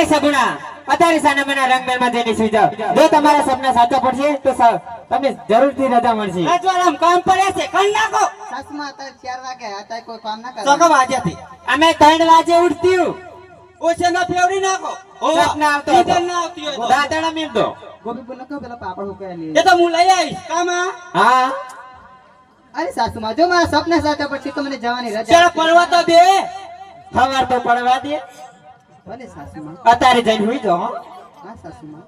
અરે સગુણા અત્યારે સાના મના રંગમેલમાં જઈને સુઈ જાવ જો તમારા સપના સાચા પડશે તો તમને જરૂરથી રજા મળશે. રજવાડામાં કામ પડે છે કરી નાખો. સાસુમાં તો ચાર વાગે હતા કોઈ કામ ના તો કરે. કે વાજ્યાથી અમે ત્રણ વાગે ઉઠતીયું ઓછે ના ફેવડી નાખો. ઓવા. સપના આવતો નીંદર ના આવતી હોય તો. દાંતડા મેલ દો ગોબી બોલ કહો પેલા પાપડ હુકાયા એ તો હું લઈ આવીશ. કામાં? હા. અરે સાસુમાં જો મારા સપના સાચા પડશે તો મને જવાની રજા ચાલ પડવા તો દે. હવાર તો પડવા દે. ભલે સાસુમાં. અત્યારે જઈને સુઈ જો હા સાસુમાં.